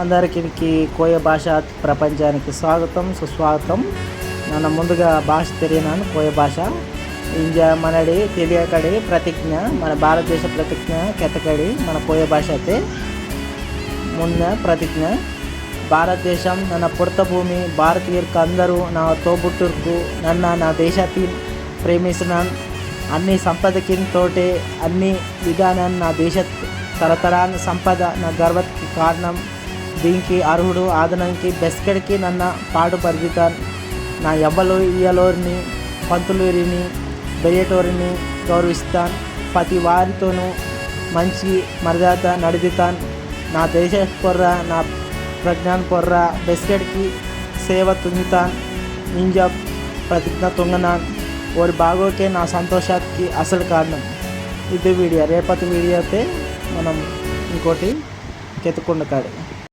అందరికి కోయ భాష ప్రపంచానికి స్వాగతం సుస్వాగతం ನನ್ನ ముందుగా భాష తెలియనాను కోయ భాష ఇంజ మనడి తెలియకడి ప్రతిజ్ఞ మన భారతదేశ ప్రతిజ్ఞ కెతకడి మన కోయ భాష అయితే ముంద ప్రతిజ్ఞ భారతదేశం ನನ್ನ పుడత భూమి భారతీయులకు అందరూ నా తోబుట్టుకు నన్న నా దేశాన్ని ప్రేమిస్తున్న అన్ని సంపదకి తోటే అన్ని విధానాన్ని నా దేశ తరతరాన్ని సంపద నా గర్వకి కారణం దీనికి అర్హుడు ఆదనానికి బెస్కెడ్కి నన్న పాడు పరిగితాన్ నా ఎవ్వలు ఇయలోరిని పంతులూరిని బెయ్యటోరిని గౌరవిస్తాన్. ప్రతి వారితోనూ మంచి మర్యాద నడిదితాన్ నా దేశ పొర్ర నా ప్రజ్ఞాన్ పొర్ర బెస్కెట్కి సేవ తుంగితాన్. నింజ ప్రతిజ్ఞ తుంగనాన్. ఓరి బాగోకే నా సంతోషానికి అసలు కారణం. ఇది వీడియో. రేపటి వీడియో అయితే మనం ఇంకోటి కెత్తుకుండ